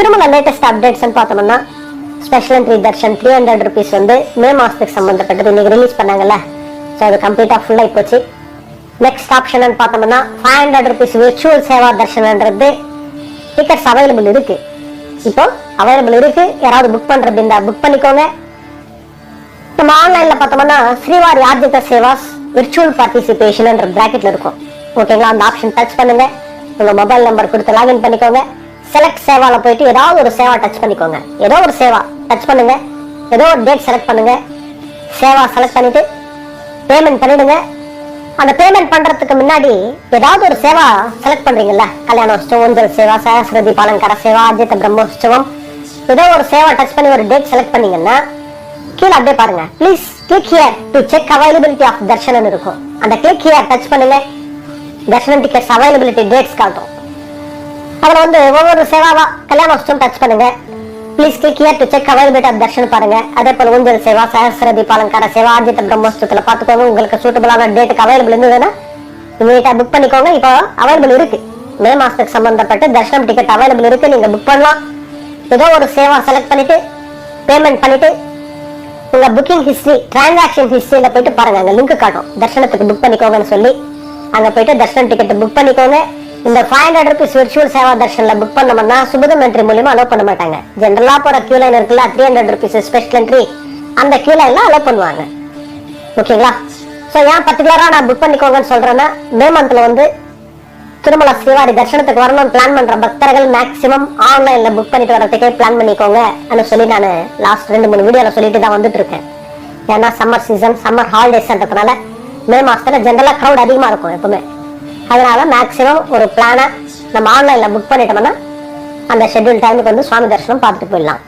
திருமண லேட்டஸ்ட் அப்டேட்ஸ்னு பார்த்தோம்னா special entry darshan three hundred rupees வந்து மே மாதத்துக்கு சம்மந்தப்பட்டது இன்னைக்கு ரிலீஸ் பண்ணாங்கல்ல. ஸோ அது கம்ப்ளீட்டாக ஃபுல்லாக போச்சு. நெக்ஸ்ட் ஆப்ஷன் பார்த்தோம்னா five hundred rupees virtual seva தர்ஷன்ன்றது tickets available இருக்கு. இப்போ அவைலபிள் இருக்கு. யாராவது புக் பண்றது இருந்தா புக் பண்ணிக்கோங்க. நம்ம ஆன்லைன்ல பார்த்தோம்னா ஸ்ரீவாரி ஆர்ஜித சேவாஸ் விர்ச்சுவல் பார்ட்டிசிபேஷன் பிராக்கெட்ல இருக்கும். ஓகேங்களா அந்த ஆப்ஷன் டச் பண்ணுங்க. உங்க மொபைல் நம்பர் கொடுத்து லாகின் பண்ணிக்கோங்க. செலக்ட் சேவால போயிட்டு ஏதாவது ஒரு சேவா டச் பண்ணிக்கோங்க. ஏதோ ஒரு சேவா டச் பண்ணுங்க. ஏதோ ஒரு டேட் செலக்ட் பண்ணுங்க. சேவா செலக்ட் பண்ணிட்டு பேமெண்ட் பண்ணிடுங்க. அந்த பேமெண்ட் பண்றதுக்கு முன்னாடி ஏதாவது ஒரு சேவா செலக்ட் பண்றீங்கல்ல? கல்யாணோற்சவம் ஊஞ்சல் சேவா சரஸ்வதி பாலங்கர சேவா அஜித பிரம்மோற்சவம். ஏதோ ஒரு சேவா டச் பண்ணி ஒரு டேட் செலக்ட் பண்ணீங்கன்னா கீழே அப்படியே பாருங்க. Please click here to check availability of darshan இருக்கும். அந்த கிளிக் ஹியர் டச் பண்ணுங்க. தர்ஷனம் டிக்கெட்ஸ் அவைலபிலிட்டி டேட்ஸ் காட்டும். அதுல வந்து ஒவ்வொரு சேவாவா கல்யாணோற்சவம் டச் பண்ணுங்க. Please click here to check availability of darshan பாருங்க. அதே போல ஊஞ்சல் சேவா சஹஸ்ரதி பாலங்கார சேவா ஆதித்த பிரம்மஸ்தத்தில் பார்த்துக்கோங்க. உங்களுக்கு சூட்டபிளான டேட்டுக்கு அவைலபிள் இருந்ததுன்னா இமீடியட்டா புக் பண்ணிக்கோங்க. இப்போ அவைலபிள் இருக்கு. மே மாசத்துக்கு சம்பந்தப்பட்ட தர்ஷனம் டிக்கெட் அவைலபிள் இருக்கு. நீங்க புக் பண்ணலாம். ஏதோ ஒரு சேவா செலக்ட் பண்ணிட்டு பேமெண்ட் பண்ணிட்டு உங்க புக்கிங் ஹிஸ்டரி டிரான்சாக்ஷன் ஹிஸ்டரியில போயிட்டு பாருங்க. அங்கே லிங்க் காட்டும். தர்ஷனத்துக்கு புக் பண்ணிக்கோங்கன்னு சொல்லி அங்க போயிட்டு தர்ஷன் டிக்கெட் புக் பண்ணிக்கோங்க. இந்த five hundred rupees virtual seva தர்ஷன்ல book பண்ணோம்னா சுபதம் என்ட்ரி மூலியமா அலோவ் பண்ண மாட்டாங்க. ஜென்ரலா போற கியூ லைன் இருக்குல்ல three hundred rupees special entry அந்த கியூ லைன்ல அலோவ் பண்ணுவாங்க. ஓகேங்களா ஸோ ஏன் பர்டிகுலரா நான் புக் பண்ணிக்கோங்கன்னு சொல்றேன்னா மே மந்த்ல வந்து திருமல சிவாடி தர்ஷனத்துக்கு வரணும்னு பிளான் பண்ற பக்தர்கள் மேக்ஸிமம் ஆன்லைன்ல புக் பண்ணிட்டு வரதுக்கே பிளான் பண்ணிக்கோங்க. சொல்லி நான் லாஸ்ட் ரெண்டு மூணு வீடியோல சொல்லிட்டு தான் வந்துட்டு இருக்கேன் ஏன்னா சம்மர் சீசன் சம்மர் ஹாலிடேஸ்ன்றதுனால மே மாசத்துல ஜென்ரலா க்ரௌட் அதிகமா இருக்கும் எப்பவுமே. அதனால மேக்ஸிமம் ஒரு பிளானை நம்ம ஆன்லைனில் புக் பண்ணிட்டோம்னா அந்த ஷெட்யூல் டைமுக்கு வந்து சுவாமி தரிசனம் பார்த்துட்டு போயிடலாம்.